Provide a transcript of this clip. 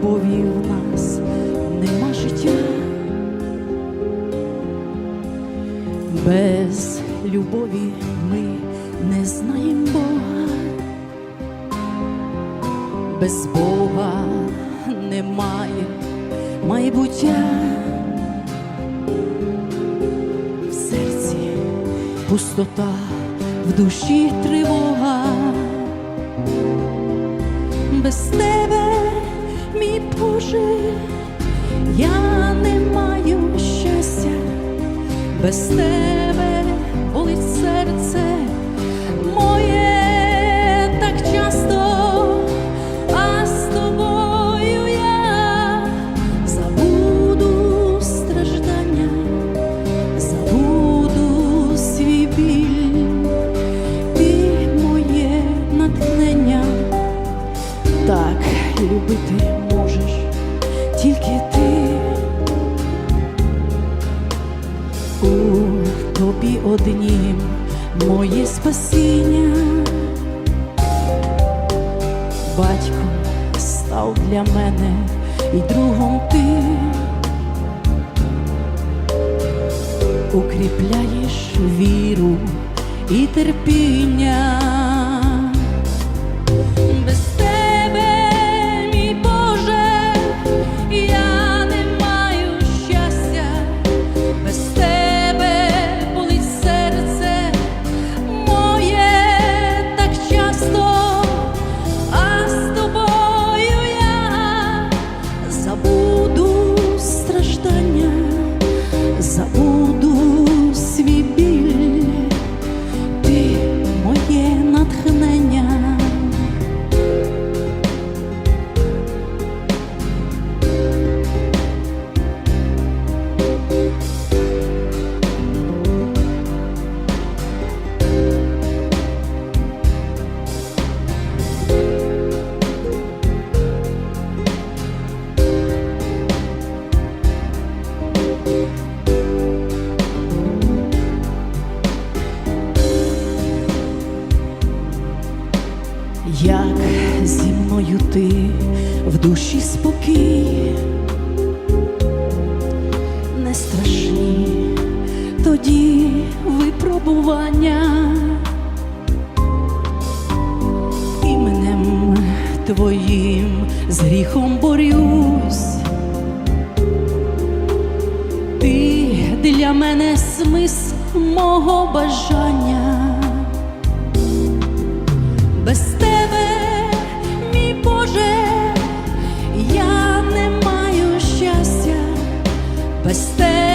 любові в нас нема життя. Без любові ми не знаємо Бога, без Бога немає майбуття. В серці пустота, в душі тривога. Без тебе, мій Боже, я не маю щастя, без тебе болить серце моє так часто, а з тобою я забуду страждання, забуду свій біль, моє натхнення. Так любити тобі однім моє спасіння. Батьком став для мене і другом ти. Укріпляєш віру і терпіння. Як зі мною ти в душі спокій, не страшні тоді випробування іменем твоїм з гріхом борюсь. Ти для мене смисл мого бажання. Без без тебе